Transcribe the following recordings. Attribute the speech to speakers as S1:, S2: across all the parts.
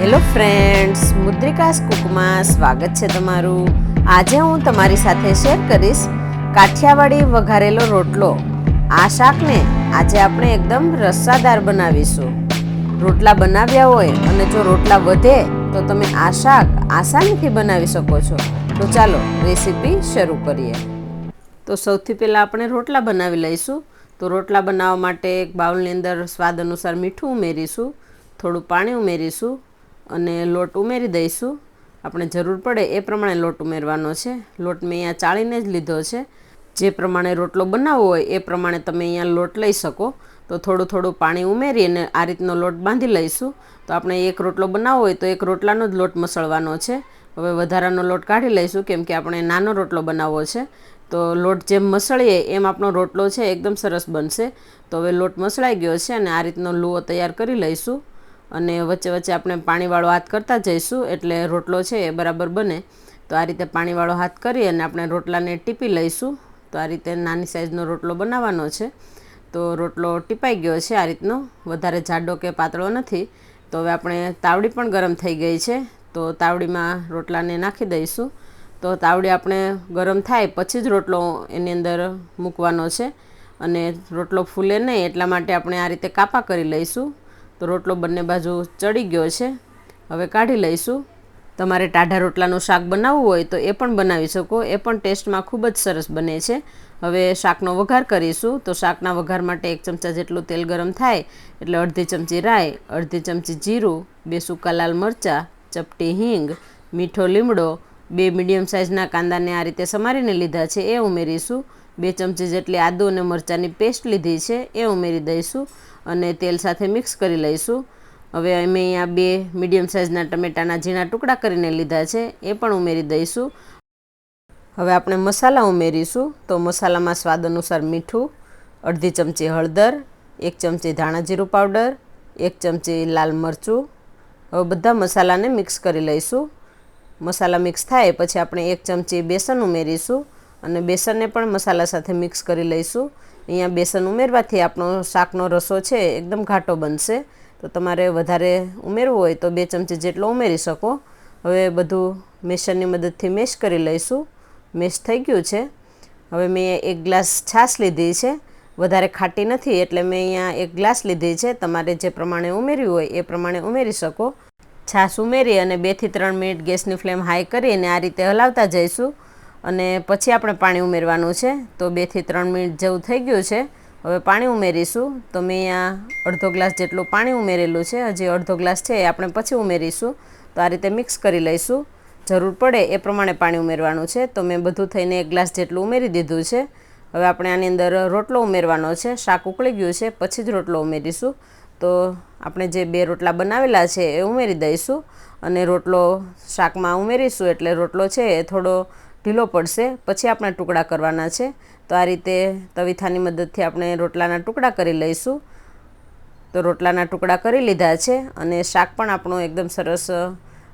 S1: Hello friends, મુદ્રિકાસ કુકમાં, સ્વાગત છે તમારું. આજે હું તમારી સાથે શેર કરીશ કાઠિયાવાડી વઘારેલો રોટલો. આ શાકને આજે આપણે એકદમ રસ્સાદાર બનાવીશું. રોટલા બનાવ્યા હોય અને જો રોટલા વધે, તો તમે આ શાક આસાનીથી બનાવી શકો છો. તો ચાલો રેસીપી શરૂ કરીએ. તો સૌથી પહેલાં આપણે રોટલા બનાવી લઈશું. તો રોટલા બનાવવા માટે એક બાઉલની અંદર સ્વાદ અનુસાર મીઠું ઉમેરીશું, થોડું પાણી ઉમેરીશું અને લોટ ઉમેરી દઈશું. આપણે જરૂર પડે એ પ્રમાણે લોટ ઉમેરવાનો છે. લોટ મેં અહીંયા ચાળીને જ લીધો છે. જે પ્રમાણે રોટલો બનાવવો હોય એ પ્રમાણે તમે અહીંયા લોટ લઈ શકો. તો થોડું થોડું પાણી ઉમેરી અને આ રીતનો લોટ બાંધી લઈશું. તો આપણે એક રોટલો બનાવવો હોય તો એક રોટલાનો જ લોટ મસળવાનો છે. હવે વધારાનો લોટ કાઢી લઈશું કેમ કે આપણે નાનો રોટલો બનાવવો છે. તો લોટ જેમ મસળીએ એમ આપણો રોટલો છે, એકદમ સરસ બનશે. તો હવે લોટ મસળાઈ ગયો છે અને આ રીતનો લુઓ તૈયાર કરી લઈશું. અને વચ્ચે વચ્ચે આપણે પાણીવાળો હાથ કરતા જઈશું, એટલે રોટલો છે એ બરાબર બને. તો આ રીતે પાણીવાળો હાથ કરી અને આપણે રોટલાને ટીપી લઈશું. તો આ રીતે નાની સાઇઝનો રોટલો બનાવવાનો છે. તો રોટલો ટીપાઈ ગયો છે આ રીતનો. વધારે જાડો કે પાતળો નથી. તો હવે આપણે તાવડી પણ ગરમ થઈ ગઈ છે. તો તાવડીમાં રોટલાને નાખી દઈશું. તો તાવડી આપણે ગરમ થાય પછી જ રોટલો એની અંદર મૂકવાનો છે. અને રોટલો ફૂલે નહીં એટલા માટે આપણે આ રીતે કાપા કરી લઈશું. તો રોટલો બંને બાજુ ચડી ગયો છે. હવે કાઢી લઈશું. તમારે ટાઢા રોટલાનું શાક બનાવવું હોય તો એ પણ બનાવી શકો. એ પણ ટેસ્ટમાં ખૂબ જ સરસ બને છે. હવે શાકનો વઘાર કરીશું. તો શાકના વઘાર માટે એક ચમચા જેટલું તેલ ગરમ થાય, એટલે અડધી ચમચી રાઈ, અડધી ચમચી જીરું, બે સૂકા લાલ મરચાં, ચપટી હિંગ, મીઠો લીમડો, બે મીડિયમ સાઇઝના કાંદાને આ રીતે સમારીને લીધા છે. એ ઉમેરીશું. બે ચમચી જેટલી આદુ અને મરચાંની પેસ્ટ લીધી છે. એ ઉમેરી દઈશું. અને તેલ સાથે મિક્સ કરી લઈશું. હવે અમે અહીંયા બે મીડિયમ સાઇઝના ટમેટાના ઝીણા ટુકડા કરીને લીધા છે, એ પણ ઉમેરી દઈશું. હવે આપણે મસાલા ઉમેરીશું, તો મસાલામાં સ્વાદ અનુસાર મીઠું, અડધી ચમચી હળદર, એક ચમચી ધાણા જીરું પાવડર, એક ચમચી લાલ મરચું. હવે બધા મસાલાને મિક્સ કરી લઈશું. મસાલા મિક્સ થાય પછી આપણે એક ચમચી બેસન ઉમેરીશું. અને બેસનને પણ મસાલા સાથે મિક્સ કરી લઈશું. અહીંયા બેસન ઉમેરવાથી આપણો શાકનો રસો છે એકદમ ઘાટો બનશે. તો તમારે વધારે ઉમેરવું હોય તો બે ચમચી જેટલો ઉમેરી શકો. હવે બધું મેશરની મદદથી મેશ કરી લઈશું. મેશ થઈ ગયું છે. હવે મેં એક ગ્લાસ છાશ લીધી છે. વધારે ખાટી નથી એટલે મેં અહીંયા એક ગ્લાસ લીધી છે. તમારે જે પ્રમાણે ઉમેર્યું હોય એ પ્રમાણે ઉમેરી શકો. છાશ ઉમેરી અને બેથી ત્રણ મિનિટ ગેસની ફ્લેમ હાઈ કરી અને આ રીતે હલાવતા જઈશું. અને પછી આપણે પાણી ઉમેરવાનું છે. તો બેથી ત્રણ મિનિટ જેવું થઈ ગયું છે. હવે પાણી ઉમેરીશું. તો મેં અહીંયા અડધો ગ્લાસ જેટલું પાણી ઉમેરેલું છે. હજી અડધો ગ્લાસ છે એ આપણે પછી ઉમેરીશું. તો આ રીતે મિક્સ કરી લઈશું. જરૂર પડે એ પ્રમાણે પાણી ઉમેરવાનું છે. તો મેં બધું થઈને એક ગ્લાસ જેટલું ઉમેરી દીધું છે. હવે આપણે આની અંદર રોટલો ઉમેરવાનો છે. શાક ઉકળી ગયું છે. પછી જ રોટલો ઉમેરીશું. તો આપણે જે બે રોટલા બનાવેલા છે એ ઉમેરી દઈશું. અને રોટલો શાકમાં ઉમેરીશું એટલે રોટલો છે એ થોડો ઢીલો પડશે. પછી આપણે ટુકડા કરવાના છે. તો આ રીતે તવીથાની મદદથી આપણે રોટલાના ટુકડા કરી લઈશું. તો રોટલાના ટુકડા કરી લીધા છે અને શાક પણ આપણું એકદમ સરસ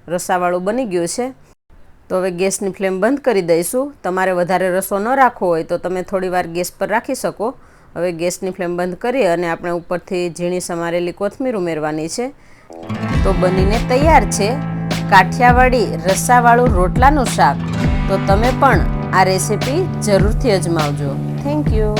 S1: રસાવાળું બની ગયું છે. તો હવે ગેસની ફ્લેમ બંધ કરી દઈશું. તમારે વધારે રસો ન રાખવો હોય તો તમે થોડીવાર ગેસ પર રાખી શકો. હવે ગેસની ફ્લેમ બંધ કરી અને આપણે ઉપરથી ઝીણી સમારેલી કોથમીર ઉમેરવાની છે. તો બનીને તૈયાર છે. કાઠિયાવાડી રસાવાળું રોટલાનું શાક. તો તમે પણ આ રેસીપી જરૂરથી અજમાવજો. Thank you